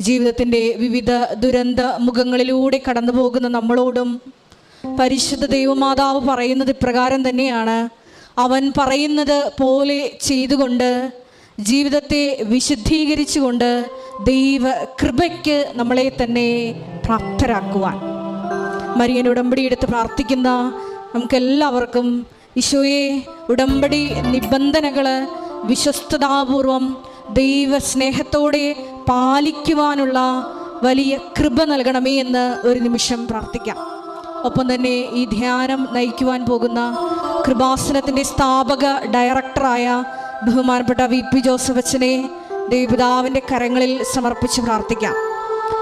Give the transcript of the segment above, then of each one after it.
ജീവിതത്തിന്റെ വിവിധ ദുരന്ത മുഖങ്ങളിലൂടെ കടന്നു പോകുന്ന നമ്മളോടും പരിശുദ്ധ ദൈവമാതാവ് പറയുന്നത് ഇപ്രകാരം തന്നെയാണ്. അവൻ പറയുന്നത് പോലെ ചെയ്തുകൊണ്ട് ജീവിതത്തെ വിശുദ്ധീകരിച്ചുകൊണ്ട് ദൈവ കൃപയ്ക്ക് നമ്മളെ തന്നെ പ്രാപ്തരാക്കുവാൻ. മരിയൻ ഉടമ്പടി എടുത്ത് പ്രാർത്ഥിക്കുന്ന നമുക്കെല്ലാവർക്കും ഈശോയെ ഉടമ്പടി നിബന്ധനകൾ വിശ്വസ്തതാപൂർവം ദൈവ സ്നേഹത്തോടെ പാലിക്കുവാനുള്ള വലിയ കൃപ നൽകണമേ എന്ന് ഒരു നിമിഷം പ്രാർത്ഥിക്കാം. ഒപ്പം തന്നെ ഈ ധ്യാനം നയിക്കുവാൻ പോകുന്ന കൃപാസനത്തിന്റെ സ്ഥാപക ഡയറക്ടറായ ബഹുമാനപ്പെട്ട വി പി ജോസഫ് അച്ഛനെ ദൈവപിതാവിന്റെ കരങ്ങളിൽ സമർപ്പിച്ച് പ്രാർത്ഥിക്കാം.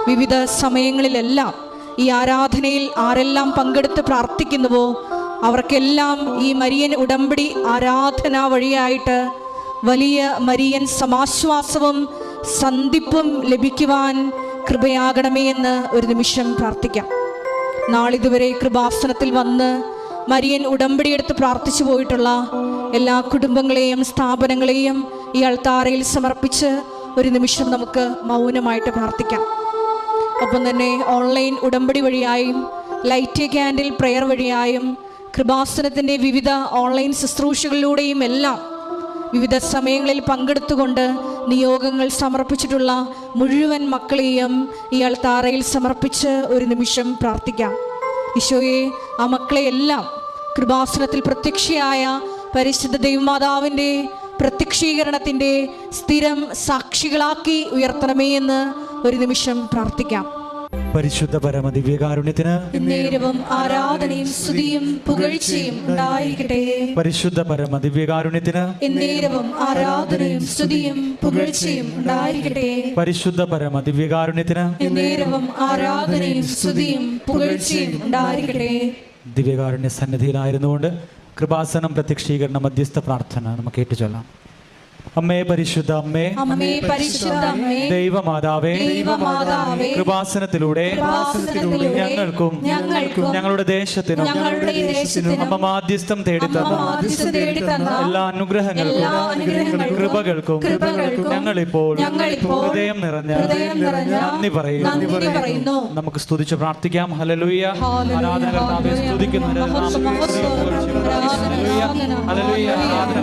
വിവിധ സമയങ്ങളിലെല്ലാം ഈ ആരാധനയിൽ ആരെല്ലാം പങ്കെടുത്ത് പ്രാർത്ഥിക്കുന്നുവോ അവർക്കെല്ലാം ഈ മരിയൻ ഉടമ്പടി ആരാധന വഴിയായിട്ട് വലിയ മരിയൻ സമാശ്വാസവും സന്ധിപ്പും ലഭിക്കുവാൻ കൃപയാകണമേ എന്ന് ഒരു നിമിഷം പ്രാർത്ഥിക്കാം. നാളിതുവരെ കൃപാസനത്തിൽ വന്ന് മരിയൻ ഉടമ്പടി എടുത്ത് പ്രാർത്ഥിച്ചു പോയിട്ടുള്ള എല്ലാ കുടുംബങ്ങളെയും സ്ഥാപനങ്ങളെയും ഈ അൾത്താറയിൽ സമർപ്പിച്ച് ഒരു നിമിഷം നമുക്ക് മൗനമായിട്ട് പ്രാർത്ഥിക്കാം. ഒപ്പം തന്നെ ഓൺലൈൻ ഉടമ്പടി വഴിയായും ലൈറ്റ് ക്യാൻഡിൽ പ്രെയർ വഴിയായും കൃപാസനത്തിന്റെ വിവിധ ഓൺലൈൻ ശുശ്രൂഷകളിലൂടെയും എല്ലാം വിവിധ സമയങ്ങളിൽ പങ്കെടുത്തുകൊണ്ട് നിയോഗങ്ങൾ സമർപ്പിച്ചിട്ടുള്ള മുഴുവൻ മക്കളെയും ഇയാൾ താറയിൽ സമർപ്പിച്ച് ഒരു നിമിഷം പ്രാർത്ഥിക്കാം. ഈശോയെ ആ മക്കളെയെല്ലാം കൃപാസനത്തിൽ പ്രത്യക്ഷയായ പരിശുദ്ധ ദൈവമാതാവിന്റെ പ്രത്യക്ഷീകരണത്തിന്റെ സ്ഥിരം സാക്ഷികളാക്കി ഉയർത്തണമേ എന്ന് ഒരു നിമിഷം പ്രാർത്ഥിക്കാം. പരിശുദ്ധ പരമ ദിവ്യകാരുണ്യത്തിന് നേരവും ആരാധനയും സ്തുതിയും പുകഴ്ചയും ഉണ്ടായിരിക്കട്ടെ. പരിശുദ്ധ പരമ ദിവ്യകാരുണ്യത്തിന് ആരാധനയും സ്തുതിയും പുകഴ്ചയും ഉണ്ടായിരിക്കട്ടെ. പരിശുദ്ധ പരമ ദിവ്യകാരുണ്യത്തിന് ആരാധനയും സ്തുതിയും പുകഴ്ചയും ഉണ്ടായിരിക്കട്ടെ. ദിവ്യകാരുണ്യ സന്നിധിയിലായിരുന്നുകൊണ്ട് കൃപാസനം പ്രത്യക്ഷീകരണ മധ്യസ്ഥ പ്രാർത്ഥന നമുക്ക് ഏറ്റുചൊല്ലാം. അമ്മേ പരിശുദ്ധ അമ്മേ അമ്മേ പരിശുദ്ധ അമ്മേ ദൈവമാതാവേ ദൈവമാതാവേ കൃപാസനത്തിലൂടെ ഞങ്ങൾക്കും ഞങ്ങൾക്കും ഞങ്ങളുടെ ദേശത്തിനും ഞങ്ങളുടെ ദേശത്തിനും അമ്മ മാധ്യസ്ഥം തേടി തന്ന എല്ലാ അനുഗ്രഹങ്ങൾക്കും കൃപകൾക്കും ഞങ്ങളിപ്പോൾ ഹൃദയം നിറഞ്ഞ നന്ദി പറയുന്നു. നമുക്ക് സ്തുതിച്ച് പ്രാർത്ഥിക്കാം. ഹലലുയ്യ ഹല്ലേലൂയ, ആരാധന കർത്താവെ ഹല്ലേലൂയ. സ്തുതിക്കുന്നവരെ മഹത്വം, നാമത്തിൽ മഹത്വം, സ്തുതിച്ച് ഹല്ലേലൂയ, ഹല്ലേലൂയ, ആരാധന.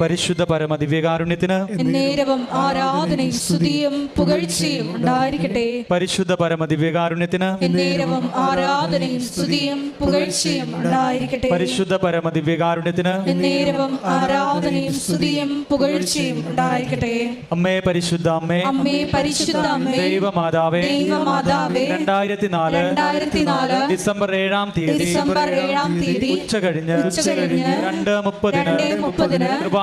പരിശുദ്ധ പരമ ദിവ്യകാരുണ്യത്തിന് എന്നേരവും ആരാധനയും സ്തുതിയും പുകഴ്ചയും ഉണ്ടായിരിക്കട്ടെ. പരിശുദ്ധ പരമ ദിവ്യകാരുണ്യത്തിന് എന്നേരവും ആരാധനയും സ്തുതിയും പുകഴ്ചയും ഉണ്ടായിരിക്കട്ടെ. പരിശുദ്ധ പരമ ദിവ്യകാരുണ്യത്തിന് എന്നേരവും ആരാധനയും സ്തുതിയും പുകഴ്ചയും ഉണ്ടായിരിക്കട്ടെ. അമ്മേ പരിശുദ്ധ അമ്മേ അമ്മേ പരിശുദ്ധ അമ്മേ ദൈവമാതാവേ ദൈവമാതാവേ രണ്ടായിരത്തി നാല് രണ്ടായിരത്തി നാല് ഡിസംബർ ഏഴാം തീയതി ഡിസംബർ ഏഴാം തീയതി ഉച്ച കഴിഞ്ഞ് രണ്ട് മുപ്പതിന് രണ്ട് മുപ്പതിന് കൃപാസനത്തിൽ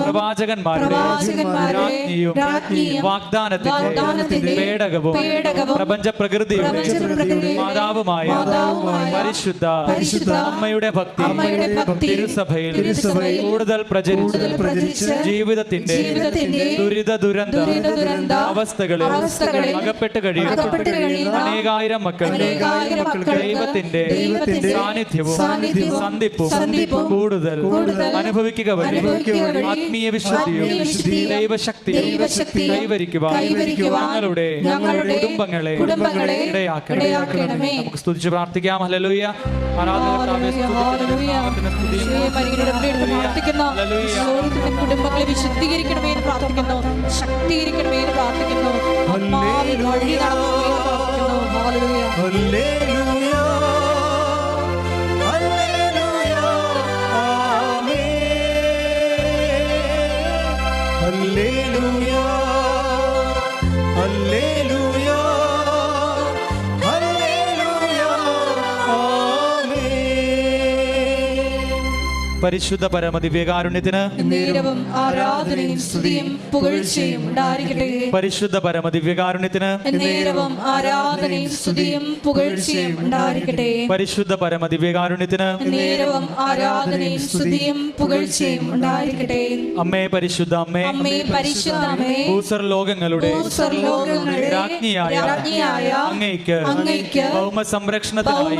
പ്രവാചകന്മാരുടെ പ്രവാചകന്മാരുടെ രാജ്ഞിയും വാഗ്ദാനത്തിന്റെ പേടകവും പ്രപഞ്ച പ്രകൃതിയും മാതാവുമായ പരിശുദ്ധ അമ്മയുടെ ഭക്തി തിരുസഭയിൽ കൂടുതൽ പ്രചരിച്ച് ജീവിതത്തിന്റെ ദുരിത ദുരന്ത അവസ്ഥകളിൽ അകപ്പെട്ട് കഴിയുന്ന അനേകായിരം മക്കൾ ദൈവത്തിന്റെ സാന്നിധ്യവും സന്ധിപ്പും കൂടുതൽ കൂടുതൽ അനുഭവിക്കുക വഴി. ആത്മീയ വിശുദ്ധിയും വിശുദ്ധിയും ദൈവശക്തിയും കൈവരിക്കുവാൻ ഞങ്ങളുടെ കുടുംബങ്ങളെ ഇടയാക്കണമേ. നമുക്ക് സ്തുതിച്ച് പ്രാർത്ഥിക്കാം. ഹലലൂയ കുടുംബങ്ങളെ വിശുദ്ധീകരിക്കണമേ എന്ന് പ്രാർത്ഥിക്കുന്നു. ശക്തീകരിക്കണമേ എന്ന് പ്രാർത്ഥിക്കുന്നു. വഴി പ്രാർത്ഥിക്കുന്നു. പരിശുദ്ധ പരമദിവ്യകാരുണ്യത്തിന് ആരാധനയും സ്തുതിയും പുകഴ്ചയും ഉണ്ടായിരിക്കട്ടെ. പരിശുദ്ധ പരമദിവ്യകാരുണ്യത്തിന് ആരാധനയും സ്തുതിയും പുകഴ്ചയും ഉണ്ടായിരിക്കട്ടെ. പരിശുദ്ധ പരമദിവ്യകാരുണ്യത്തിന് ആരാധനയും സ്തുതിയും പുകഴ്ചയും ഉണ്ടായിരിക്കട്ടെ. അമ്മേ പരിശുദ്ധ അമ്മേ. അമ്മേ പരിശുദ്ധമേ ഭൂസർ ലോകങ്ങളുടെ രാജ്ഞിയായ അങ്ങേക്ക് ഭൗമ സംരക്ഷണത്തിനായി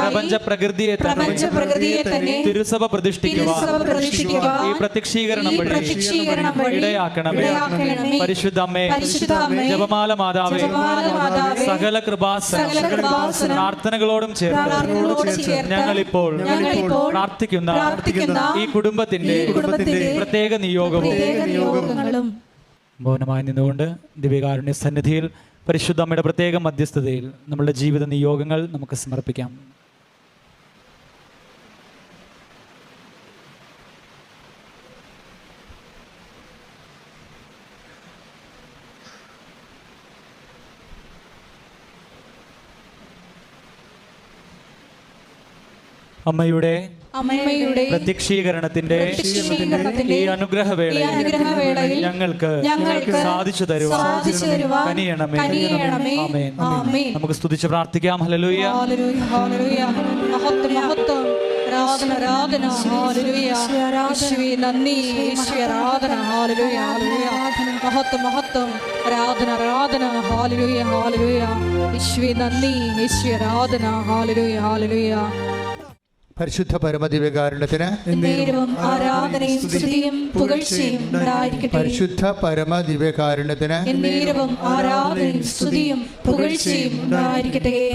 പ്രപഞ്ച പ്രകൃതിയെ പ്രപഞ്ച പ്രകൃതിയെ തന്നെ തിരുസഭ തിരുസഭ പ്രതിഷ്ഠിക്കുവാൻ ഈ പ്രത്യക്ഷീകരണം വഴി ഇടയാക്കണമേ. പരിശുദ്ധ അമ്മേ ജപമാല മാതാവേ സകല കൃപാസനം പ്രാർത്ഥനകളോടും ചേർത്ത് ഞങ്ങളിപ്പോൾ പ്രാർത്ഥിക്കുന്ന ഈ കുടുംബത്തിന്റെ പ്രത്യേക നിയോഗവും മൗനമായി നിന്നുകൊണ്ട് ദിവ്യകാരുണ്യ സന്നിധിയിൽ പരിശുദ്ധ അമ്മയുടെ പ്രത്യേക മധ്യസ്ഥതയിൽ നമ്മുടെ ജീവിത നിയോഗങ്ങൾ നമുക്ക് സമർപ്പിക്കാം. അമ്മയുടെ അമ്മയുടെ പ്രത്യക്ഷീകരണത്തിന്റെ ഈ അനുഗ്രഹവേളയിൽ വേളയിൽ ഞങ്ങൾക്ക് സാധിച്ചു തരുവാണമേ. നമുക്ക് സ്തുതിച്ച് പ്രാർത്ഥിക്കാം. ഹലലൂയ. ആരാധന ആരാധന. ഹാലലുയ യേശുവേ നന്ദി. യേശുവേ ആരാധന. ഹാലലുയ ഹാലലുയ മഹത്വം മഹത്വം. ആരാധന ആരാധന. ഹാലലുയ ഹാലലുയ യേശുവേ നന്ദി. യേശുവേ ആരാധന. ഹാലലുയ ഹാലലുയ പരിശുദ്ധ പരമദിവ്യകാരുണ്യത്തിന് പരിശുദ്ധ പരമദിവ്യകാരുണ്യത്തിന്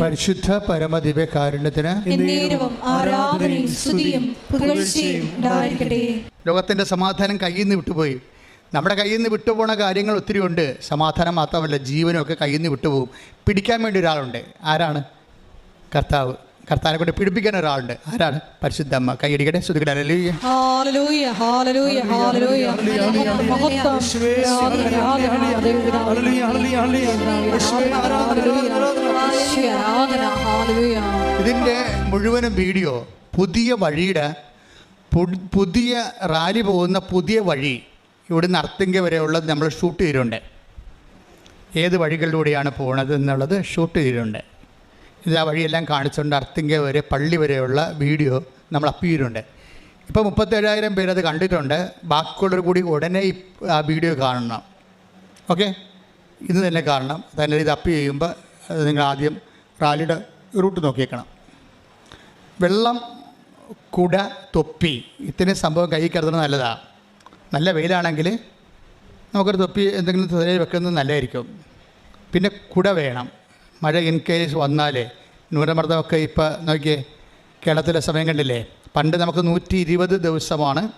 പരിശുദ്ധ പരമദിവ്യകാരുണ്യത്തിന് ലോകത്തിന്റെ സമാധാനം കയ്യിൽ നിന്ന് വിട്ടുപോയി. നമ്മുടെ കയ്യിൽ നിന്ന് വിട്ടുപോണ കാര്യങ്ങൾ ഒത്തിരി ഉണ്ട്. സമാധാനം മാത്രമല്ല ജീവനൊക്കെ കയ്യിൽ നിന്ന് വിട്ടുപോകും. പിടിക്കാൻ വേണ്ടി ഒരാളുണ്ട്. ആരാണ്? കർത്താവ്. കർത്താവിനെ കൊണ്ട് പിടിപ്പിക്കാൻ ഒരാളുണ്ട്. ആരാണ്? പരിശുദ്ധ അമ്മ. കൈയടിക്കട്ടെ ഹല്ലേലൂയ. ഇതിന്റെ മുഴുവനും വീഡിയോ പുതിയ വഴിയുടെ പുതിയ റാലി പോകുന്ന പുതിയ വഴി ഇവിടെ ഇവിടുന്ന് അർത്തിങ്ക വരെയുള്ളത് നമ്മൾ ഷൂട്ട് ചെയ്തിട്ടുണ്ട്. ഏത് വഴികളിലൂടെയാണ് പോണത് എന്നുള്ളത് ഷൂട്ട് ചെയ്തിട്ടുണ്ട്. ഇത് ആ വഴിയെല്ലാം കാണിച്ചുകൊണ്ട് അർത്തിങ്ക വരെ പള്ളി വരെയുള്ള വീഡിയോ നമ്മൾ അപ്പ് ചെയ്തിട്ടുണ്ട്. ഇപ്പോൾ മുപ്പത്തേഴായിരം പേര് അത് കണ്ടിട്ടുണ്ട്. ബാക്കിയുള്ളവർ കൂടി ഉടനെ ഈ ആ വീഡിയോ കാണണം. ഓക്കെ? ഇത് തന്നെ കാണണം. തന്നെ ഇത് അപ്പ് ചെയ്യുമ്പോൾ നിങ്ങൾ ആദ്യം റാലിയുടെ റൂട്ട് നോക്കിയേക്കണം. വെള്ളം കുട തൊപ്പി ഇത്രയും സംഭവം കൈ കരുതുന്നത് നല്ലതാണ് നല്ല വെയിലാണെങ്കിൽ നമുക്കൊരു തൊപ്പി എന്തെങ്കിലും തലയിൽ വെക്കുന്നത് നല്ലതായിരിക്കും. പിന്നെ കുട വേണം. മഴ ഇൻ കേസ് വന്നാൽ ന്യൂനമർദ്ദമൊക്കെ ഇപ്പോൾ നോക്കിയേ കേരളത്തിലെ സമയം കണ്ടില്ലേ? പണ്ട് നമുക്ക് നൂറ്റി ഇരുപത് ദിവസമാണ്.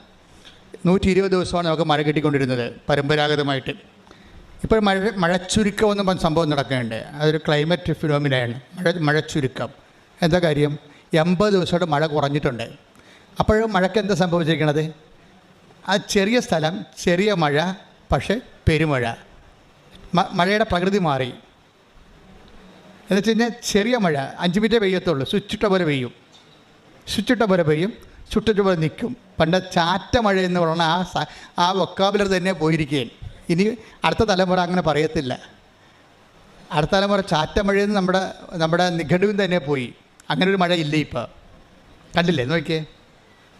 നൂറ്റി ഇരുപത് ദിവസമാണ് നമുക്ക് മഴ കിട്ടിക്കൊണ്ടിരുന്നത് പരമ്പരാഗതമായിട്ട്. ഇപ്പോൾ മഴ മഴച്ചുരുക്കം എന്നും സംഭവം നടക്കുന്നുണ്ട്. അതൊരു ക്ലൈമറ്റ് ഫിനോമിനയാണ് മഴ മഴച്ചുരുക്കം. എന്താ കാര്യം? എൺപത് ദിവസമായിട്ട് മഴ കുറഞ്ഞിട്ടുണ്ട്. അപ്പോഴും മഴയ്ക്ക് എന്താ സംഭവിച്ചിരിക്കണത്? ആ ചെറിയ സ്ഥലം ചെറിയ മഴ പക്ഷേ പെരുമഴ. മഴയുടെ പ്രകൃതി മാറി. എന്ന് വെച്ച് കഴിഞ്ഞാൽ ചെറിയ മഴ അഞ്ച് മിനിറ്റ് പെയ്യത്തുള്ളൂ. സ്വിച്ചിട്ട പോലെ പെയ്യും. സ്വിച്ചിട്ട പോലെ പെയ്യും. ചുട്ടിട്ട് പോലെ നിൽക്കും പണ്ട് ചാറ്റ മഴ എന്ന് പറഞ്ഞാൽ ആ ആ വൊക്കാബുലർ തന്നെ പോയിരിക്കുകയും ഇനി അടുത്ത തലമുറ അങ്ങനെ പറയത്തില്ല. അടുത്ത തലമുറ ചാറ്റ മഴയെന്ന് നമ്മുടെ നമ്മുടെ നിഘണ്ടുവിൽ തന്നെ പോയി. അങ്ങനെ ഒരു മഴ ഇല്ല ഇപ്പോൾ കണ്ടില്ലേ? നോക്കിയേ.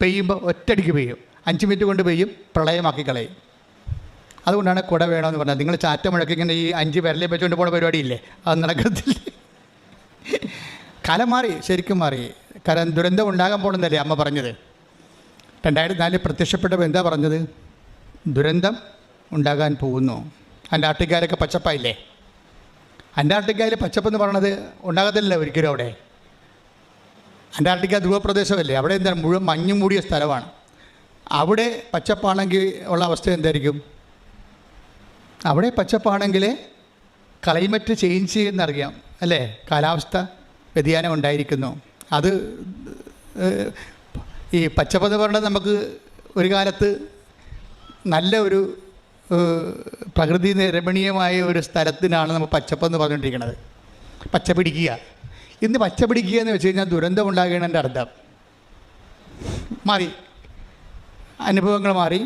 പെയ്യുമ്പോൾ ഒറ്റടിക്ക് പെയ്യും. അഞ്ച് മിനിറ്റ് കൊണ്ട് പെയ്യും പ്രളയമാക്കി കളയും. അതുകൊണ്ടാണ് കുട വേണമെന്ന് പറഞ്ഞത്. നിങ്ങൾ ചാറ്റ മഴയ്ക്ക് ഇങ്ങനെ ഈ അഞ്ച് വിരലെ വെച്ചുകൊണ്ട് പോണ പരിപാടിയില്ലേ അത് നടക്കത്തില്ല. കാലം മാറി ശരിക്കും മാറി. കാരണം ദുരന്തം ഉണ്ടാകാൻ പോകണമെന്നല്ലേ അമ്മ പറഞ്ഞത്? രണ്ടായിരത്തി നാലിൽ പ്രത്യക്ഷപ്പെട്ടപ്പോൾ എന്താ പറഞ്ഞത്? ദുരന്തം ഉണ്ടാകാൻ പോകുന്നു. അന്റാർട്ടിക്കയിലൊക്കെ പച്ചപ്പായില്ലേ? അന്റാർട്ടിക്കയിൽ പച്ചപ്പെന്ന് പറയണത് ഉണ്ടാകത്തില്ല ഒരിക്കലും അവിടെ. അന്റാർട്ടിക്ക ധ്രുവപ്രദേശമല്ലേ? അവിടെ എന്താണ് മുഴുവൻ മഞ്ഞും മൂടിയ സ്ഥലമാണ്. അവിടെ പച്ചപ്പാണെങ്കിൽ ഉള്ള അവസ്ഥ എന്തായിരിക്കും? അവിടെ പച്ചപ്പാണെങ്കിൽ ക്ലൈമറ്റ് ചേഞ്ച് ചെയ്യുന്നറിയാം അല്ലേ? കാലാവസ്ഥ വ്യതിയാനം ഉണ്ടായിരിക്കുന്നു. അത് ഈ പച്ചപ്പെന്ന് പറഞ്ഞത് നമുക്ക് ഒരു കാലത്ത് നല്ല ഒരു പ്രകൃതി രമണീയമായ ഒരു സ്ഥലത്തിനാണ് നമ്മൾ പച്ചപ്പെന്ന് പറഞ്ഞുകൊണ്ടിരിക്കുന്നത്. പച്ച പിടിക്കുക. ഇന്ന് പച്ച പിടിക്കുക എന്ന് വെച്ച് കഴിഞ്ഞാൽ ദുരന്തം ഉണ്ടാകുന്നതിന്റെ അർത്ഥം. മാറി. അനുഭവങ്ങൾ മാറി.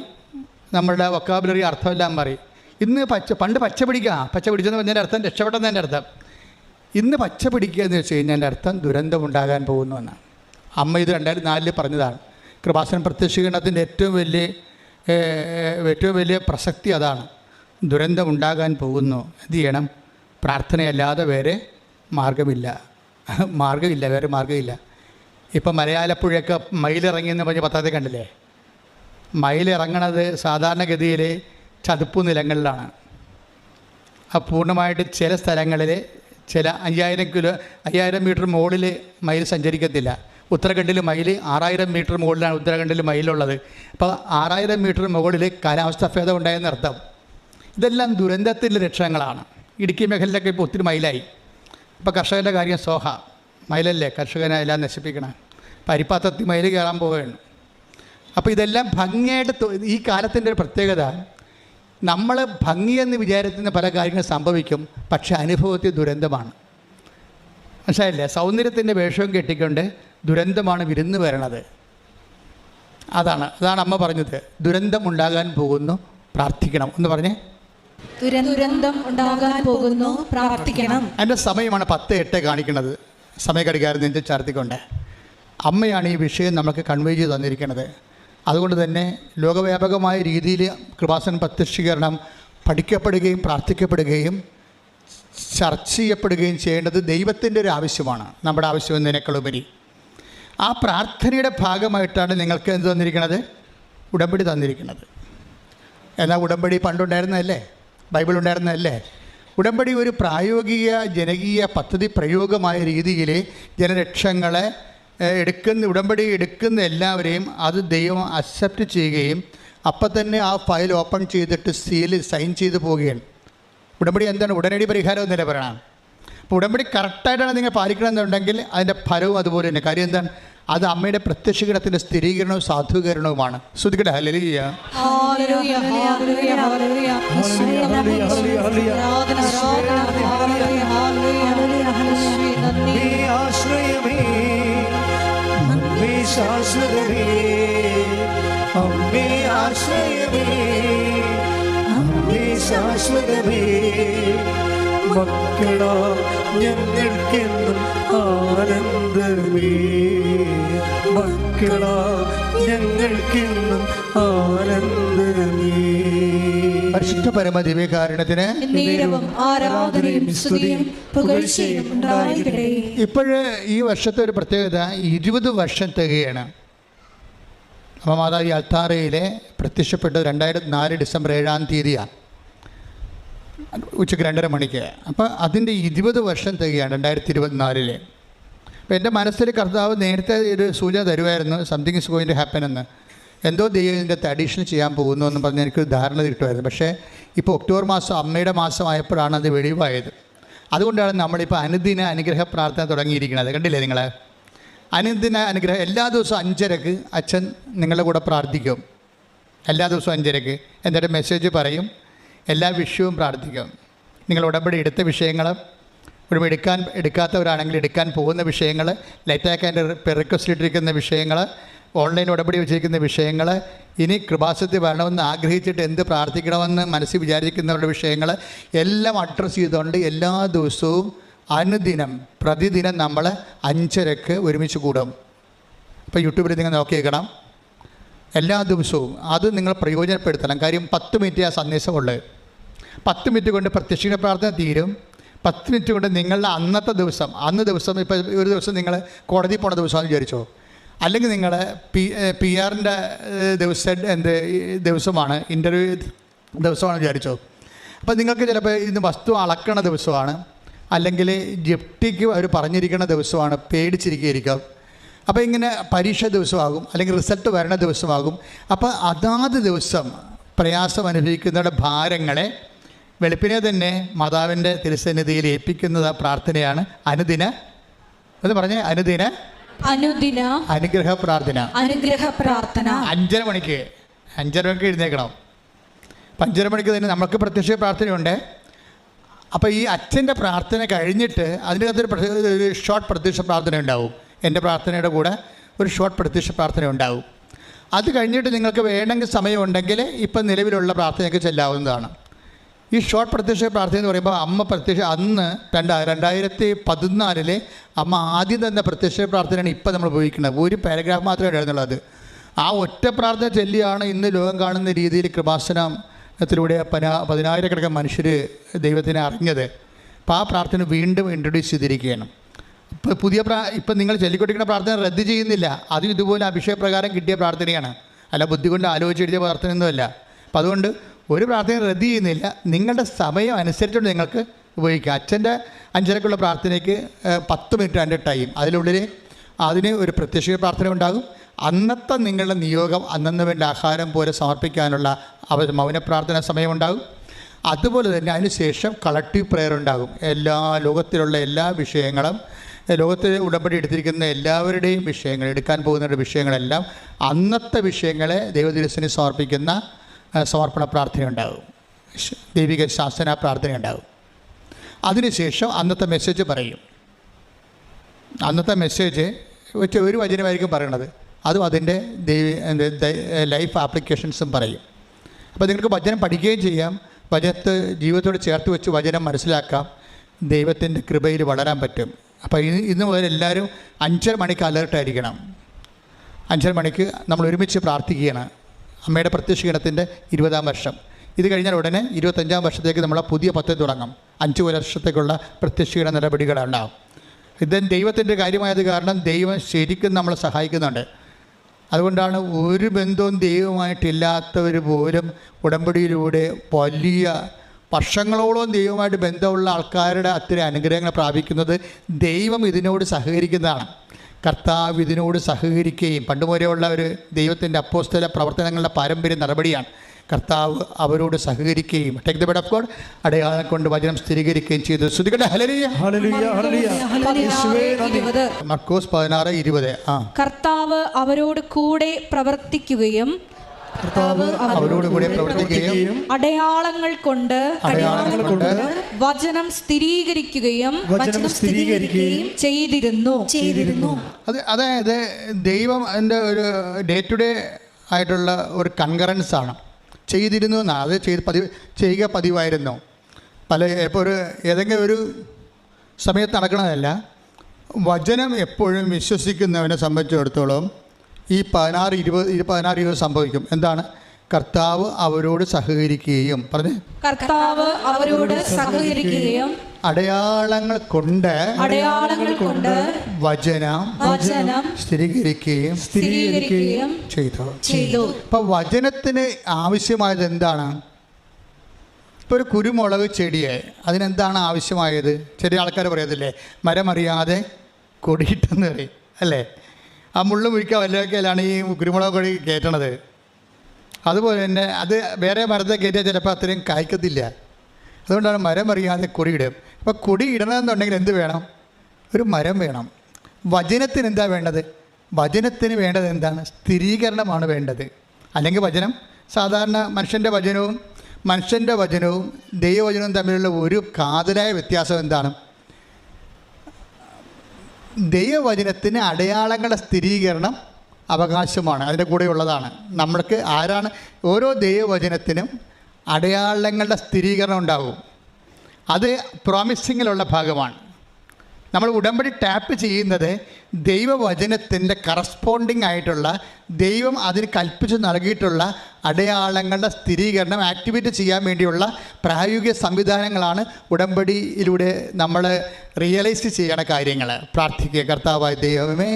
നമ്മളുടെ വൊക്കാബുലറി അർത്ഥമെല്ലാം മാറി. ഇന്ന് പച്ച പണ്ട് പച്ച പിടിക്കുക. പച്ച പിടിച്ചെന്ന് പറഞ്ഞതിന്റെ അർത്ഥം രക്ഷപ്പെട്ടെന്നതിന്റെ അർത്ഥം. ഇന്ന് പച്ച പിടിക്കുക എന്ന് വെച്ച് കഴിഞ്ഞാൽ എന്റെ അർത്ഥം ദുരന്തം ഉണ്ടാകാൻ പോകുന്നു എന്നാണ്. അമ്മ ഇത് രണ്ടായിരത്തി നാലിൽ പറഞ്ഞതാണ്. കൃപാസനം പ്രത്യക്ഷീകരണത്തിന്റെ ഏറ്റവും വലിയ ഏറ്റവും വലിയ പ്രസക്തി അതാണ്. ദുരന്തം ഉണ്ടാകാൻ പോകുന്നു. എന്ത് ചെയ്യണം? പ്രാർത്ഥനയല്ലാതെ വേറെ മാർഗമില്ല. മാർഗമില്ല വേറെ മാർഗമില്ല. ഇപ്പം മലയാളപ്പുഴയൊക്കെ മയിലിറങ്ങിയെന്ന് പറഞ്ഞ് പത്രത്തിൽ കണ്ടില്ലേ? മയിലിറങ്ങണത് സാധാരണഗതിയിൽ ചതുപ്പ് നിലങ്ങളിലാണ്. ആ പൂർണമായിട്ട് ചില സ്ഥലങ്ങളിൽ ചില അയ്യായിരം കിലോ അയ്യായിരം മീറ്റർ മുകളിൽ മയിൽ സഞ്ചരിക്കത്തില്ല. ഉത്തരാഖണ്ഡിൽ മയിൽ ആറായിരം മീറ്റർ മുകളിലാണ് ഉത്തരാഖണ്ഡിൽ മയിലുള്ളത് അപ്പോൾ ആറായിരം മീറ്റർ മുകളിൽ കാലാവസ്ഥ ഭേദം ഉണ്ടായെന്ന് അർത്ഥം. ഇതെല്ലാം ദുരന്തത്തിന്റെ ലക്ഷണങ്ങളാണ്. ഇടുക്കി മേഖലയിലൊക്കെ ഇപ്പോൾ ഒത്തിരി മയിലായി ഇപ്പോൾ കർഷകന്റെ കാര്യം സോഹ. മയിലല്ലേ കർഷകനെ എല്ലാം നശിപ്പിക്കണം. പരിപ്പാത്തത്തി മയിൽ കയറാൻ പോവുകയാണ്. അപ്പോൾ ഇതെല്ലാം ഭംഗിയായിട്ട് ഈ കാലത്തിന്റെ ഒരു പ്രത്യേകത. നമ്മൾ ഭംഗിയെന്ന് വിചാരിക്കുന്ന പല കാര്യങ്ങൾ സംഭവിക്കും പക്ഷെ അനുഭവത്തിൽ ദുരന്തമാണ്. മനസ്സിലായില്ലേ? സൗന്ദര്യത്തിന്റെ വേഷവും കെട്ടിക്കൊണ്ട് ദുരന്തമാണ് വിരുന്ന് വരണത്. അതാണ് അതാണ് അമ്മ പറഞ്ഞത്. ദുരന്തം ഉണ്ടാകാൻ പോകുന്നു പ്രാർത്ഥിക്കണം. എന്ന് പറഞ്ഞേ. ദുരന്തം ഉണ്ടാകാൻ പോകുന്നു പ്രാർത്ഥിക്കണം. അതിന്റെ സമയമാണ് പത്ത് എട്ട് കാണിക്കുന്നത്. സമയഘടികാരം നെഞ്ചിൽ ചാർത്തിക്കൊണ്ട്. അമ്മയാണ് ഈ വിഷയം നമുക്ക് കൺവേ ചെയ്ത് തന്നിരിക്കുന്നത്. അതുകൊണ്ട് തന്നെ ലോകവ്യാപകമായ രീതിയിൽ കൃപാസന പ്രത്യക്ഷീകരണം പഠിക്കപ്പെടുകയും പ്രാർത്ഥിക്കപ്പെടുകയും ചർച്ച ചെയ്യപ്പെടുകയും ചെയ്യേണ്ടത് ദൈവത്തിന്റെ ഒരു ആവശ്യമാണ് നമ്മുടെ ആവശ്യം എന്നതിനേക്കാളുപരി. ആ പ്രാർത്ഥനയുടെ ഭാഗമായിട്ടാണ് നിങ്ങൾക്ക് എന്ത് തന്നിരിക്കുന്നത്? ഉടമ്പടി തന്നിരിക്കുന്നത്. എന്നാൽ ഉടമ്പടി പണ്ടുണ്ടായിരുന്നതല്ലേ? ബൈബിൾ ഉണ്ടായിരുന്നതല്ലേ ഉടമ്പടി ഒരു പ്രായോഗിക ജനകീയ പദ്ധതി പ്രയോഗമായ രീതിയിൽ ജനലക്ഷങ്ങളെ എടുക്കുന്ന ഉടമ്പടി എടുക്കുന്ന എല്ലാവരെയും അത് ദൈവം അക്സെപ്റ്റ് ചെയ്യുകയും അപ്പം തന്നെ ആ ഫയൽ ഓപ്പൺ ചെയ്തിട്ട് സീൽ സൈൻ ചെയ്ത് പോവുകയാണ്. ഉടമ്പടി എന്താണ്? ഉടനടി പരിഹാരം എന്നല്ല പറയണം? അപ്പോൾ ഉടമ്പടി കറക്റ്റായിട്ടാണ് നിങ്ങൾ പാലിക്കണമെന്നുണ്ടെങ്കിൽ അതിന്റെ ഫലവും അതുപോലെ തന്നെ. കാര്യം എന്താണ്? അത് അമ്മയുടെ പ്രത്യക്ഷീകരണത്തിന്റെ സ്ഥിരീകരണവും സാധൂകരണവുമാണ്. ശ്രുതിക്കട്ടെ ഹല്ലേലൂയ. ഹല്ലേലൂയ ശാശ്വതമേ. അമ്മേ ആശ്രയമേ. അമ്മേ ശാശ്വതമേ. മക്കളാ ഞങ്ങൾക്കെന്നും ആനന്ദമേ. മക്കളാ ഞങ്ങൾക്കെന്നും ആനന്ദമേ. പരിശുദ്ധ പരമ ദിവ്യകാരണത്തിന് ഇപ്പോഴ് ഈ വർഷത്തെ ഒരു പ്രത്യേകത ഇരുപത് വർഷം തികയാണ്. അപ്പം മാതാവി അൽത്താറയിലെ പ്രത്യക്ഷപ്പെട്ടത് രണ്ടായിരത്തി നാല് ഡിസംബർ ഏഴാം തീയതിയാണ്. ഉച്ചയ്ക്ക് രണ്ടര മണിക്ക്. അപ്പോൾ അതിന്റെ ഇരുപത് വർഷം തികയാണ് രണ്ടായിരത്തി ഇരുപത്തിനാലിലെ അപ്പോൾ എന്റെ മനസ്സിൽ കർത്താവ് നേരത്തെ ഒരു സൂചന തരുമായിരുന്നു something is going to happen എന്ന്. എന്തോ ദൈവം ഇതിന്റെ അഡീഷൻ ചെയ്യാൻ പോകുന്നു എന്ന് പറഞ്ഞ് എനിക്ക് ധാരണ കിട്ടുമായിരുന്നു. പക്ഷേ ഇപ്പോൾ ഒക്ടോബർ മാസം അമ്മയുടെ മാസമായപ്പോഴാണ് അത് വെളിവായത്. അതുകൊണ്ടാണ് നമ്മളിപ്പോൾ അനുദിന അനുഗ്രഹ പ്രാർത്ഥന തുടങ്ങിയിരിക്കുന്നത്. കണ്ടില്ലേ നിങ്ങൾ അനുദിന അനുഗ്രഹം എല്ലാ ദിവസവും അഞ്ചരക്ക് അച്ഛൻ നിങ്ങളുടെ കൂടെ പ്രാർത്ഥിക്കും. എല്ലാ ദിവസവും അഞ്ചരക്ക്. എന്നിട്ട് മെസ്സേജ് പറയും എല്ലാ വിഷയവും പ്രാർത്ഥിക്കും. നിങ്ങൾ ഉടമ്പടി എടുത്ത വിഷയങ്ങൾ ഒരു എടുക്കാൻ എടുക്കാത്തവരാണെങ്കിൽ എടുക്കാൻ പോകുന്ന വിഷയങ്ങൾ ലൈറ്റാക്കാൻ റിക്വസ്റ്റ് ഇട്ടിരിക്കുന്ന വിഷയങ്ങൾ ഓൺലൈൻ ഉടമ്പടി വെച്ചിരിക്കുന്ന വിഷയങ്ങൾ ഇനി കൃപാസത്തിൽ വരണമെന്ന് ആഗ്രഹിച്ചിട്ട് എന്ത് പ്രാർത്ഥിക്കണമെന്ന് മനസ്സിൽ വിചാരിക്കുന്നവരുടെ വിഷയങ്ങൾ എല്ലാം അഡ്രസ്സ് ചെയ്തുകൊണ്ട് എല്ലാ ദിവസവും അനുദിനം പ്രതിദിനം നമ്മൾ അഞ്ചരക്ക് ഒരുമിച്ച് കൂടും. ഇപ്പോൾ യൂട്യൂബിൽ നിങ്ങൾ നോക്കിയേക്കണം. എല്ലാ ദിവസവും അത് നിങ്ങൾ പ്രയോജനപ്പെടുത്തണം. കാര്യം പത്ത് മിനിറ്റ് ആ സന്ദേശമുള്ളത് പത്ത് മിനിറ്റ് കൊണ്ട് പ്രത്യക്ഷിക്കുന്ന പ്രാർത്ഥന തീരും. പത്ത് മിനിറ്റ് കൊണ്ട് നിങ്ങളുടെ അന്നത്തെ ദിവസം അന്ന് ദിവസം ഇപ്പോൾ ഒരു ദിവസം നിങ്ങൾ കോടതി പോണ ദിവസമാണെന്ന് വിചാരിച്ചോ? അല്ലെങ്കിൽ നിങ്ങൾ പി പി ആറിന്റെ ദിവസം എന്ത് ദിവസമാണ് ഇന്റർവ്യൂ ദിവസമാണെന്ന് വിചാരിച്ചോ? അപ്പോൾ നിങ്ങൾക്ക് ചിലപ്പോൾ ഇന്ന് വസ്തു അളക്കണ ദിവസമാണ്. അല്ലെങ്കിൽ ജപ്തിക്ക് അവർ പറഞ്ഞിരിക്കുന്ന ദിവസമാണ് പേടിച്ചിരിക്കുകയായിരിക്കാം. അപ്പോൾ ഇങ്ങനെ പരീക്ഷ ദിവസമാകും അല്ലെങ്കിൽ റിസൾട്ട് വരണ ദിവസമാകും. അപ്പോൾ അതാത് ദിവസം പ്രയാസം അനുഭവിക്കുന്നവരുടെ ഭാരങ്ങളെ വെളുപ്പിനെ തന്നെ മാതാവിന്റെ തിരുസന്നിധിയിൽ ഏൽപ്പിക്കുന്നത് പ്രാർത്ഥനയാണ് അനുദിന. അത് പറഞ്ഞേ അനുദിന. അനുദിന. അനുഗ്രഹ പ്രാർത്ഥന. അനുഗ്രഹ പ്രാർത്ഥന. അഞ്ചര മണിക്ക് അഞ്ചര മണിക്ക് എഴുന്നേക്കണം അഞ്ചര മണിക്ക് തന്നെ നമുക്ക് പ്രത്യക്ഷ പ്രാർത്ഥനയുണ്ട്. അപ്പോൾ ഈ അച്ഛന്റെ പ്രാർത്ഥന കഴിഞ്ഞിട്ട് അതിനകത്തൊരു ഒരു ഷോർട്ട് പ്രത്യക്ഷ പ്രാർത്ഥന ഉണ്ടാവും. എന്റെ പ്രാർത്ഥനയുടെ കൂടെ ഒരു ഷോർട്ട് പ്രത്യക്ഷ പ്രാർത്ഥന ഉണ്ടാവും. അത് കഴിഞ്ഞിട്ട് നിങ്ങൾക്ക് വേണമെങ്കിൽ സമയമുണ്ടെങ്കിൽ ഇപ്പം നിലവിലുള്ള പ്രാർത്ഥനയ്ക്ക് ചെല്ലാവുന്നതാണ്. ഈ ഷോർട്ട് പ്രത്യക്ഷ പ്രാർത്ഥന എന്ന് പറയുമ്പോൾ അമ്മ പ്രത്യക്ഷ അന്ന് രണ്ട രണ്ടായിരത്തി പതിനാലിലെ അമ്മ ആദ്യം തന്നെ പ്രത്യക്ഷ പ്രാർത്ഥനയാണ് ഇപ്പം നമ്മൾ ഉപയോഗിക്കുന്നത്. ഒരു പാരഗ്രാഫ് മാത്രമേ ഉണ്ടായിരുന്നുള്ളൂ അത്. ആ ഒറ്റ പ്രാർത്ഥന ചൊല്ലിയാണ് ഇന്ന് ലോകം കാണുന്ന രീതിയിൽ കൃപാസനത്തിലൂടെ പതിനാ പതിനായിരക്കണക്കിന് മനുഷ്യർ ദൈവത്തിനെ അറിഞ്ഞത്. അപ്പോൾ ആ പ്രാർത്ഥന വീണ്ടും ഇൻട്രൊഡ്യൂസ് ചെയ്തിരിക്കുകയാണ്. ഇപ്പോൾ പുതിയ പ്രാ ഇപ്പം നിങ്ങൾ ചൊല്ലിക്കൊണ്ടിരിക്കുന്ന പ്രാർത്ഥന റദ്ദ് ചെയ്യുന്നില്ല. അതും ഇതുപോലെ അഭിഷേകപ്രകാരം കിട്ടിയ പ്രാർത്ഥനയാണ്. അല്ല ബുദ്ധി കൊണ്ട് ആലോചിച്ചെഴുതിയ പ്രാർത്ഥനയൊന്നുമല്ല. അപ്പം അതുകൊണ്ട് ഒരു പ്രാർത്ഥന റദ്ദ് ചെയ്യുന്നില്ല. നിങ്ങളുടെ സമയം അനുസരിച്ചുകൊണ്ട് നിങ്ങൾക്ക് ഉപയോഗിക്കുക അച്ഛന്റെ അഞ്ചരക്കുള്ള പ്രാർത്ഥനയ്ക്ക് പത്ത് മിനിറ്റ് അതിന്റെ ടൈം. അതിനുള്ളിൽ അതിന് ഒരു പ്രത്യക്ഷ പ്രാർത്ഥന ഉണ്ടാകും. അന്നത്തെ നിങ്ങളുടെ നിയോഗം അന്നന്ന് വേണ്ട ആഹാരം പോലെ സമർപ്പിക്കാനുള്ള അവ മൗന പ്രാർത്ഥന സമയമുണ്ടാകും. അതുപോലെ തന്നെ അതിനുശേഷം കളക്റ്റീവ് പ്രെയർ ഉണ്ടാകും. എല്ലാ ലോകത്തിലുള്ള എല്ലാ വിഷയങ്ങളും ലോകത്തിൽ ഉടമ്പടി എടുത്തിരിക്കുന്ന എല്ലാവരുടെയും വിഷയങ്ങൾ എടുക്കാൻ പോകുന്നവരുടെ വിഷയങ്ങളെല്ലാം അന്നത്തെ വിഷയങ്ങളെ ദൈവദിവസിന് സമർപ്പിക്കുന്ന സമർപ്പണ പ്രാർത്ഥന ഉണ്ടാകും ദൈവിക ശാസന പ്രാർത്ഥന ഉണ്ടാകും അതിനുശേഷം അന്നത്തെ മെസ്സേജ് പറയും. അന്നത്തെ മെസ്സേജ് വെച്ച് ഒരു വചനമായിരിക്കും പറയണത്. അതും അതിന്റെ ദൈവ ലൈഫ് ആപ്ലിക്കേഷൻസും പറയും. അപ്പോൾ നിങ്ങൾക്ക് വചനം പഠിക്കുകയും ചെയ്യാം. വചനത്ത് ജീവിതത്തോട് ചേർത്ത് വെച്ച് വചനം മനസ്സിലാക്കാം. ദൈവത്തിന്റെ കൃപയിൽ വളരാൻ പറ്റും. അപ്പോൾ ഇന്ന് മുതൽ എല്ലാവരും അഞ്ചര മണിക്ക് അലേർട്ടായിരിക്കണം അഞ്ചര മണിക്ക് നമ്മൾ ഒരുമിച്ച് പ്രാർത്ഥിക്കുകയാണ്. അമ്മയുടെ പ്രത്യക്ഷീണത്തിന്റെ ഇരുപതാം വർഷം. ഇത് കഴിഞ്ഞാൽ ഉടനെ ഇരുപത്തഞ്ചാം വർഷത്തേക്ക് നമ്മൾ പുതിയ പദ്ധതി തുടങ്ങും. അഞ്ചു വർഷത്തേക്കുള്ള പ്രത്യക്ഷീണ നടപടികളുണ്ടാവും ഇത് ദൈവത്തിന്റെ കാര്യമായത് കാരണം ദൈവം ശരിക്കും നമ്മളെ സഹായിക്കുന്നുണ്ട്. അതുകൊണ്ടാണ് ഒരു ബന്ധവും ദൈവമായിട്ടില്ലാത്തവർ പോലും ഉടമ്പടിയിലൂടെ വലിയ വർഷങ്ങളോളം ദൈവമായിട്ട് ബന്ധമുള്ള ആൾക്കാരുടെ അത്തരം അനുഗ്രഹങ്ങൾ പ്രാപിക്കുന്നത് ദൈവം ഇതിനോട് സഹകരിക്കുന്നതാണ്. കർത്താവ് ഇതിനോട് സഹകരിക്കുകയും പണ്ട് മുതലെയുള്ള ഒരു ദൈവത്തിന്റെ അപ്പോസ്തല പ്രവർത്തനങ്ങളുടെ പാരമ്പര്യ നടപടിയാണ് കർത്താവ് അവരോട് സഹകരിക്കുകയും take the bed of God അടയാളം കൊണ്ട് വചനം സ്ഥിരീകരിക്കുകയും ചെയ്തു. ശ്രുതികട്ടെ ഹല്ലേലൂയ ഹല്ലേലൂയ ഹല്ലേലൂയ യേശുവേ മർക്കോസ് പതിനാറ് ഇരുപത്. ആ. കർത്താവ് അവരോട് കൂടെ പ്രവർത്തിക്കുകയും കർത്താവ് അവരോട് കൂടെ പ്രവർത്തിക്കുകയും അടയാളങ്ങൾ കൊണ്ട് അടയാളങ്ങൾ കൊണ്ട് വചനം സ്ഥിരീകരിക്കുകയും വചനം സ്ഥിരീകരിക്കുകയും ചെയ്തിരുന്നു. ചെയ്തിരുന്നു. അത് അതായത് ദൈവം എന്റെ ഒരു ഡേ ടു ഡേ ആയിട്ടുള്ള ഒരു കൺകറൻസ് ആണ്. ചെയ്തിരുന്നു എന്നാണ്. അത് ചെയ്ത് പതിവ് ചെയ്യുക പതിവായിരുന്നു. പല ഇപ്പോൾ ഒരു ഏതെങ്കിലും ഒരു സമയത്ത് നടക്കണതല്ല. വചനം എപ്പോഴും വിശ്വസിക്കുന്നവനെ സംബന്ധിച്ചിടത്തോളം ഈ പതിനാറ് ഇരുപത് പതിനാറ് ഇരുപത് സംഭവിക്കും. എന്താണ്? കർത്താവ് അവരോട് സഹകരിക്കുകയും പറഞ്ഞേ? കർത്താവ് അവരോട് സഹകരിക്കുകയും അടയാളങ്ങൾ കൊണ്ട് അടയാളങ്ങൾ കൊണ്ട് വചനം വചനം സ്ഥിരീകരിക്കുകയും സ്ഥിരീകരിക്കുകയും ചെയ്തു. ചെയ്തു. ഇപ്പൊ വചനത്തിന് ആവശ്യമായത് എന്താണ്? ഇപ്പൊ ഒരു കുരുമുളക് ചെടിയെ അതിനെന്താണ് ആവശ്യമായത്? ചെറിയ ആൾക്കാർ പറയത്തില്ലേ മരമറിയാതെ കൊടിയിട്ടെന്ന് പറയും അല്ലേ? ആ മുള്ളു മുഴിക്കാൻ വല്ലതൊക്കെയാണ് ഈ കുരുമുളക് കൊടി കയറ്റണത്. അതുപോലെ തന്നെ അത് വേറെ മരത്തെ കയറ്റിയാൽ ചിലപ്പോൾ അത്രയും കായ്ക്കത്തില്ല. അതുകൊണ്ടാണ് മരം അറിയാതെ കുടിയിടും അപ്പോൾ കൊടി ഇടണമെന്നുണ്ടെങ്കിൽ എന്ത് വേണം? ഒരു മരം വേണം. വചനത്തിന് എന്താ വേണ്ടത്? വചനത്തിന് വേണ്ടത് എന്താണ്? സ്ഥിരീകരണമാണ് വേണ്ടത്. അല്ലെങ്കിൽ വചനം? സാധാരണ മനുഷ്യന്റെ വചനവും മനുഷ്യന്റെ വചനവും ദൈവവചനവും തമ്മിലുള്ള ഒരു കാതലായ വ്യത്യാസം എന്താണ്? ദൈവവചനത്തിന് അടയാളങ്ങളുടെ സ്ഥിരീകരണം അവകാശമാണ്. അതിന്റെ കൂടെയുള്ളതാണ്. നമ്മൾക്ക് ആരാണ് ഓരോ ദൈവവചനത്തിനും അടയാളങ്ങളുടെ സ്ഥിരീകരണം ഉണ്ടാകും അത് പ്രോമിസിങ്ങിലുള്ള ഭാഗമാണ്. നമ്മൾ ഉടമ്പടി ടാപ്പ് ചെയ്യുന്നത് ദൈവവചനത്തിന്റെ കറസ്പോണ്ടിങ് ആയിട്ടുള്ള ദൈവം അതിന് കൽപ്പിച്ച് നൽകിയിട്ടുള്ള അടയാളങ്ങളുടെ സ്ഥിരീകരണം ആക്ടിവേറ്റ് ചെയ്യാൻ വേണ്ടിയുള്ള പ്രായോഗിക സംവിധാനങ്ങളാണ് ഉടമ്പടിയിലൂടെ നമ്മൾ റിയലൈസ് ചെയ്യണ കാര്യങ്ങൾ പ്രാർത്ഥിക്കുക കർത്താവായ ദൈവമേ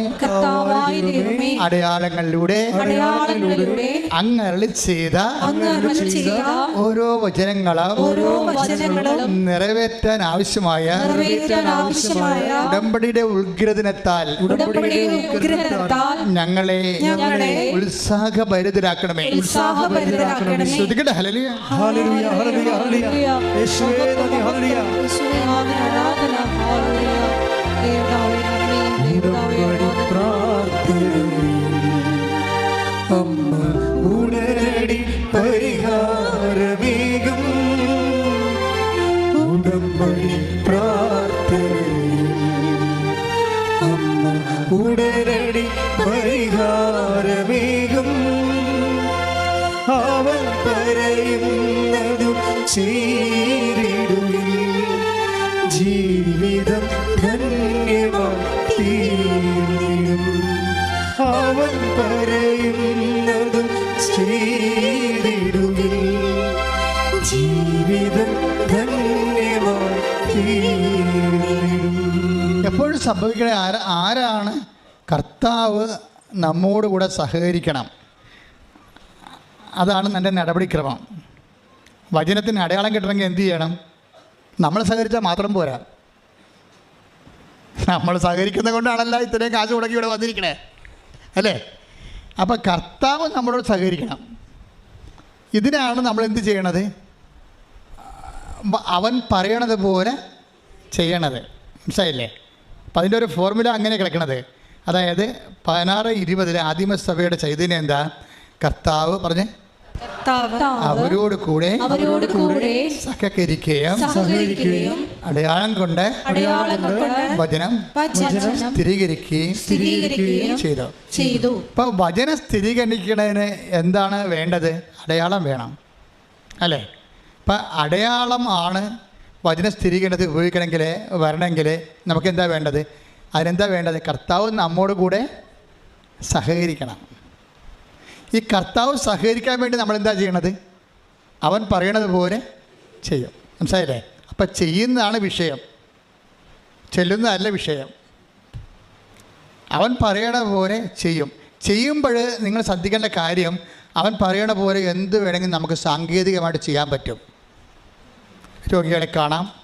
അടയാളങ്ങളിലൂടെ അടയാളങ്ങളിലൂടെ അങ്ങ് അരുളി ചെയ്ത ഓരോ വചനങ്ങളും ഓരോ വചനങ്ങളും നിറവേറ്റാൻ ആവശ്യമായ നിറവേറ്റാൻ ആവശ്യമായ ഉടമ്പടിയുടെ ഉഗ്രഹത്താൽ ഞങ്ങളെ ഞങ്ങളെ ഉത്സാഹഭരിതരാക്കണമേ ഉത്സാഹഭരിതരാക്കണമേ. ആരാധന സഹകരിക്കണം. അതാണ് എന്റെ നടപടിക്രമം. വചനത്തിന് അടയാളം കിട്ടണമെങ്കിൽ എന്ത് ചെയ്യണം? നമ്മൾ സഹകരിച്ചാൽ മാത്രം പോരാ. നമ്മൾ സഹകരിക്കുന്നത് കൊണ്ടാണല്ല ഇത്രയും കാശ് മുടക്കി ഇവിടെ വന്നിരിക്കണേ. അല്ലേ? അപ്പം കർത്താവ് നമ്മളോട് സഹകരിക്കണം. ഇതിനാണ് നമ്മൾ എന്ത് ചെയ്യണത്? അവൻ പറയണത് പോലെ ചെയ്യണത്. മനസ്സിലായില്ലേ? അപ്പം അതിന്റെ ഒരു ഫോർമുല അങ്ങനെ കിടക്കണത്. അതായത് പതിനാറ് ഇരുപതിലെ ആദിമസഭയുടെ ചൈതന്യം എന്താ? കർത്താവ് പറഞ്ഞേ. അവരോട് കൂടെ അവരോട് കൂടെ സഹകരിക്കുകയും സഹകരിക്കുകയും അടയാളം കൊണ്ട് അടയാളം വചനം വചനം സ്ഥിരീകരിക്കുകയും സ്ഥിരീകരിക്കുകയും ചെയ്തു. ചെയ്തു. ഇപ്പൊ വചനം സ്ഥിരീകരിക്കുന്നതിന് എന്താണ് വേണ്ടത്? അടയാളം വേണം. അല്ലേ? ഇപ്പൊ അടയാളം ആണ് വചന സ്ഥിരീകരണത്തിൽ ഉപയോഗിക്കണമെങ്കിൽ വരണമെങ്കിൽ നമുക്ക് എന്താ വേണ്ടത്? അതിനെന്താ വേണ്ടത്? കർത്താവ് നമ്മോട് കൂടെ സഹകരിക്കണം. ഈ കർത്താവ് സഹകരിക്കാൻ വേണ്ടി നമ്മൾ എന്താ ചെയ്യണത്? അവൻ പറയണത് പോലെ ചെയ്യും. മനസ്സിലായില്ലേ? അപ്പം ചെയ്യുന്നതാണ് വിഷയം. ചെല്ലുന്നതല്ല വിഷയം. അവൻ പറയണ പോലെ ചെയ്യും. ചെയ്യുമ്പോൾ നിങ്ങൾ ശ്രദ്ധിക്കേണ്ട കാര്യം അവൻ പറയണ പോലെ എന്ത് വേണമെങ്കിലും നമുക്ക് സാങ്കേതികമായിട്ട് ചെയ്യാൻ പറ്റും. രോഗികളെ കാണാം.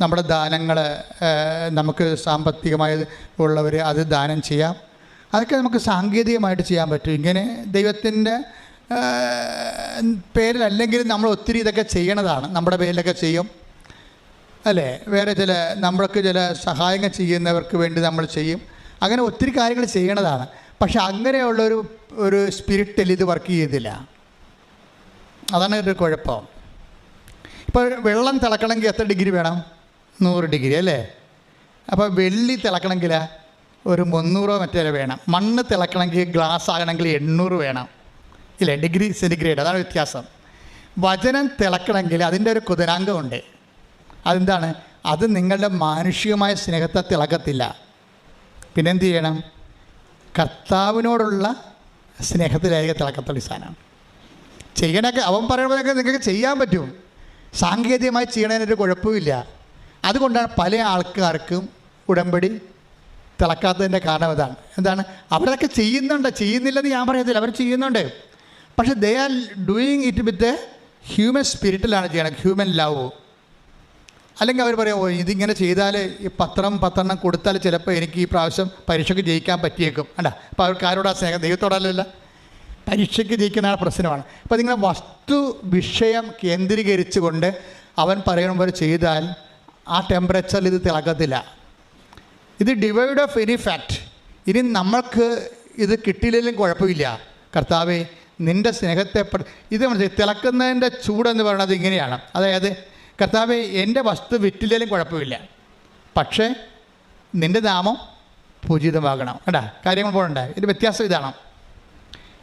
നമ്മുടെ ദാനങ്ങൾ നമുക്ക് സാമ്പത്തികമായി ഉള്ളവർ അത് ദാനം ചെയ്യാം. അതൊക്കെ നമുക്ക് സാങ്കേതികമായിട്ട് ചെയ്യാൻ പറ്റും. ഇങ്ങനെ ദൈവത്തിന്റെ പേരിലല്ലെങ്കിലും നമ്മൾ ഒത്തിരി ഇതൊക്കെ ചെയ്യണതാണ്. നമ്മുടെ പേരിലൊക്കെ ചെയ്യും. അല്ലേ? വേറെ ചില നമ്മൾക്ക് ചില സഹായങ്ങൾ ചെയ്യുന്നവർക്ക് വേണ്ടി നമ്മൾ ചെയ്യും. അങ്ങനെ ഒത്തിരി കാര്യങ്ങൾ ചെയ്യണതാണ്. പക്ഷെ അങ്ങനെയുള്ളൊരു ഒരു സ്പിരിറ്റിൽ ഇത് വർക്ക് ചെയ്തില്ല. അതാണ് ഒരു കുഴപ്പം. ഇപ്പോൾ വെള്ളം തിളക്കണമെങ്കിൽ എത്ര ഡിഗ്രി വേണം? നൂറ് ഡിഗ്രി അല്ലേ? അപ്പോൾ വെള്ളി തിളക്കണമെങ്കിൽ ഒരു മുന്നൂറോ മറ്റേ വേണം. മണ്ണ് തിളക്കണമെങ്കിൽ ഗ്ലാസ് ആകണമെങ്കിൽ എണ്ണൂറ് വേണം. ഇല്ലേ? ഡിഗ്രി സെന്റിഗ്രേഡ് അതാണ് വ്യത്യാസം. വചനം തിളക്കണമെങ്കിൽ അതിന്റെ ഒരു കുതിരാങ്കമുണ്ട് അതെന്താണ്? അത് നിങ്ങളുടെ മാനുഷികമായ സ്നേഹത്തെ തിളക്കത്തില്ല. പിന്നെന്ത് ചെയ്യണം? കർത്താവിനോടുള്ള സ്നേഹത്തിലായിരിക്കും തിളക്കത്തുള്ള സാധനം. ചെയ്യണൊക്കെ അവൻ പറയുമ്പോഴൊക്കെ നിങ്ങൾക്ക് ചെയ്യാൻ പറ്റും. സാങ്കേതികമായി ചെയ്യണതിനൊരു കുഴപ്പമില്ല. അതുകൊണ്ടാണ് പല ആൾക്കാർക്കും ഉടമ്പടി തിളക്കാത്തതിന്റെ കാരണം ഇതാണ്. എന്താണ്? അവരൊക്കെ ചെയ്യുന്നുണ്ട്. ചെയ്യുന്നില്ലെന്ന് ഞാൻ പറയത്തില്ല. അവർ ചെയ്യുന്നുണ്ട്. പക്ഷേ they are doing it with human സ്പിരിറ്റിലാണ് ചെയ്യണം ഹ്യൂമൻ ലവ് അല്ലെങ്കിൽ അവർ പറയും ഓ ഇതിങ്ങനെ ചെയ്താൽ ഈ പത്രം പത്തെണ്ണം കൊടുത്താൽ ചിലപ്പോൾ എനിക്ക് ഈ പ്രാവശ്യം പരീക്ഷയ്ക്ക് ജയിക്കാൻ പറ്റിയേക്കും. അല്ല അപ്പോൾ അവർക്ക് ആരോടാ സ്നേഹം? ദൈവത്തോടല്ലല്ല പരീക്ഷയ്ക്ക് ജയിക്കുന്ന ആ പ്രശ്നമാണ്. അപ്പോൾ നിങ്ങൾ വസ്തു വിഷയം കേന്ദ്രീകരിച്ചുകൊണ്ട് അവൻ പറയണ പോലെ ചെയ്താൽ ആ ടെമ്പറേച്ചറിൽ ഇത് തിളക്കത്തില്ല. ഇത് ഡിവൈഡ് ഓഫ് എനി ഫാക്റ്റ് ഇനി നമ്മൾക്ക് ഇത് കിട്ടിയില്ലെങ്കിലും കുഴപ്പമില്ല. കർത്താവെ നിന്റെ സ്നേഹത്തെ ഇത് തിളക്കുന്നതിന്റെ ചൂടെന്ന് പറയുന്നത് ഇങ്ങനെയാണ്. അതായത് കർത്താവെ എന്റെ വസ്തു വിറ്റില്ലെങ്കിലും കുഴപ്പമില്ല. പക്ഷേ നിന്റെ നാമം പൂജിതമാകണം. കേട്ടാ കാര്യങ്ങൾ പോകണ്ടേ? ഇതിന്റെ വ്യത്യാസം ഇതാണ്.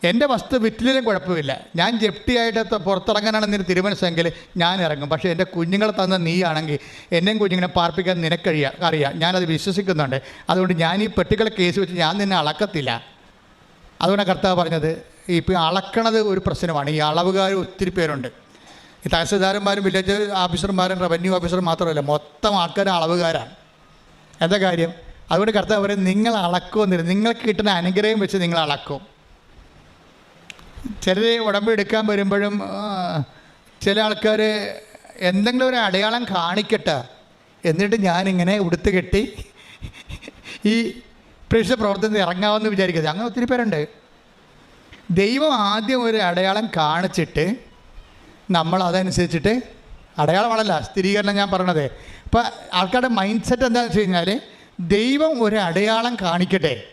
എന്റെ വസ്തു വിറ്റിലും കുഴപ്പമില്ല. ഞാൻ ജപ്തിയായിട്ട് പുറത്തിറങ്ങാനാണ് നിന്റെ തിരുമനസ്സെങ്കിൽ ഞാൻ ഇറങ്ങും. പക്ഷേ എന്റെ കുഞ്ഞുങ്ങളെ തന്ന നീയാണെങ്കിൽ എന്നെയും കുഞ്ഞുങ്ങളെ പാർപ്പിക്കാൻ നിനക്കഴിയാം അറിയാം. ഞാനത് വിശ്വസിക്കുന്നുണ്ട്. അതുകൊണ്ട് ഞാൻ ഈ പെട്ടികളെ കേസ് വെച്ച് ഞാൻ നിന്നെ അളക്കത്തില്ല. അതുകൊണ്ട് കർത്താവ് പറഞ്ഞത് ഇപ്പോൾ അളക്കണത് ഒരു പ്രശ്നമാണ്. ഈ അളവുകാർ ഒത്തിരി പേരുണ്ട്. ഈ തഹസിൽദാരന്മാരും വില്ലേജ് ഓഫീസർമാരും റവന്യൂ ഓഫീസറും മാത്രമല്ല മൊത്തം ആൾക്കാർ അളവുകാരാണ്. എന്താ കാര്യം? അതുകൊണ്ട് കർത്താവ് പറയും നിങ്ങൾ അളക്കുമെന്നില്ല നിങ്ങൾക്ക് കിട്ടുന്ന അനുഗ്രഹം വെച്ച് നിങ്ങൾ അളക്കും. ചിലർ ഉടമ്പ് എടുക്കാൻ വരുമ്പോഴും ചില ആൾക്കാർ എന്തെങ്കിലും ഒരു അടയാളം കാണിക്കട്ടെ എന്നിട്ട് ഞാനിങ്ങനെ ഉടുത്ത് കെട്ടി ഈ പ്രേക്ഷ പ്രവർത്തനത്തിൽ ഇറങ്ങാമെന്ന് വിചാരിക്കുന്നത് അങ്ങനെ ഒത്തിരി പേരുണ്ട്. ദൈവം ആദ്യം ഒരു അടയാളം കാണിച്ചിട്ട് നമ്മൾ അതനുസരിച്ചിട്ട് അടയാളമാണല്ല സ്ഥിരീകരണം ഞാൻ പറഞ്ഞത്. ഇപ്പം ആൾക്കാരുടെ മൈൻഡ് സെറ്റ് എന്താണെന്ന് വെച്ച് കഴിഞ്ഞാൽ ദൈവം ഒരു അടയാളം കാണിക്കട്ടെ.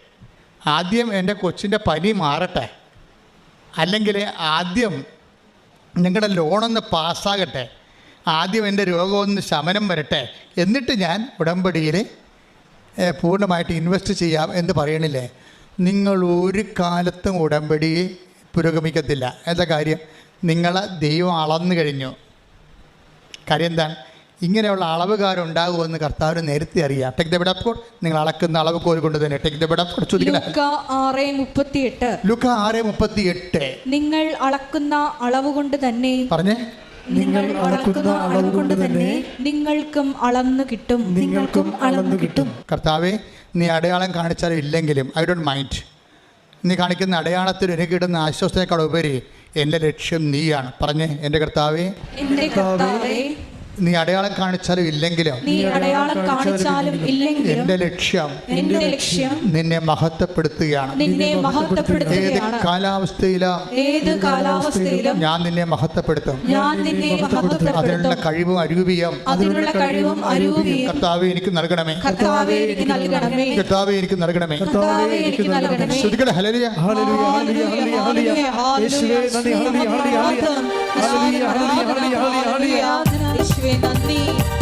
ആദ്യം എന്റെ കൊച്ചിന്റെ പനി മാറട്ടെ. അല്ലെങ്കിൽ ആദ്യം നിങ്ങളുടെ ലോണൊന്ന് പാസ്സാകട്ടെ ആദ്യം എന്റെ രോഗമൊന്ന് ശമനം വരട്ടെ. എന്നിട്ട് ഞാൻ ഉടമ്പടിയിൽ പൂർണമായിട്ട് ഇൻവെസ്റ്റ് ചെയ്യാം എന്ന് പറയണില്ലേ? നിങ്ങൾ ഒരു കാലത്തും ഉടമ്പടി പുരോഗമിക്കത്തില്ല. എന്താ കാര്യം? നിങ്ങളെ ദൈവം അളന്നു കഴിഞ്ഞു. കാര്യം എന്താണ്? ഇങ്ങനെയുള്ള അളവുകാരുണ്ടാകുമെന്ന് കർത്താവ് നേരത്തെ അറിയാം. ടെക് ദ നിങ്ങൾ അളക്കുന്ന അളവ് കോൽ കൊണ്ട് തന്നെ ടെക് ദ ബിഡപ്പ് കോഡ് ചോദിക്കണേ. ലൂക്ക ആറ് മുപ്പത്തിയെട്ട്. ലുക്ക ആറ് മുപ്പത്തി എട്ട് നിങ്ങൾ അളക്കുന്ന അളവ് കൊണ്ട് തന്നെ പറഞ്ഞേ. നിങ്ങൾ അളക്കുന്ന അളവ് കൊണ്ട് തന്നെ നിങ്ങൾക്കും അളന്നു കിട്ടും. നിങ്ങൾക്കും അളന്നു കിട്ടും. കർത്താവേ നീ അടയാളം കാണിച്ചാലും ഇല്ലെങ്കിലും ഐ ഡോണ്ട് മൈൻഡ് നീ കാണിക്കുന്ന അടയാളത്തിൽ എനിക്ക് കിട്ടുന്ന ആശ്വാസത്തെക്കാൾ ഉപരി എന്റെ ലക്ഷ്യം നീയാണ്. പറഞ്ഞേ എന്റെ കർത്താവേ. എന്റെ കർത്താവേ നീ അടയാളം കാണിച്ചാലും ഇല്ലെങ്കിലും നീ അടയാളം കാണിച്ചാലും ഇല്ലെങ്കിലും എന്റെ ലക്ഷ്യം എന്റെ ലക്ഷ്യം നിന്നെ മഹത്വപ്പെടുത്തുകയാണ്. നിന്നെ ഏത് കാലാവസ്ഥയിലും ഏത് കാലാവസ്ഥയിലും ഞാൻ നിന്നെ മഹത്വപ്പെടുത്തും. ഞാൻ നിന്നെ അതിനുള്ള മഹത്വപ്പെടുത്തും. കഴിവും അരൂപിയും അതിനുള്ള കഴിവും അരൂപിയും കർത്താവെ എനിക്ക് നൽകണമേ. കർത്താവേ എനിക്ക് നൽകണമേ. കർത്താവെ എനിക്ക് നൽകണമേ. കർത്താവേ എനിക്ക് നൽകണമേ. ശ്രുതികളെ ഹലരിയ ഹല്ലേലൂയ ഹല്ലേലൂയ ഹല്ലേലൂയ ഹല്ലേലൂയ യേശുവേ നന്ദി hallelujah hallelujah hallelujah. Hallelujah hallelujah hallelujah യേശുവേ നന്ദി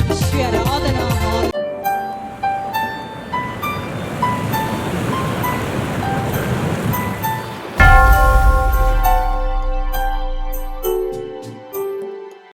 യേശുവേ ആരാധന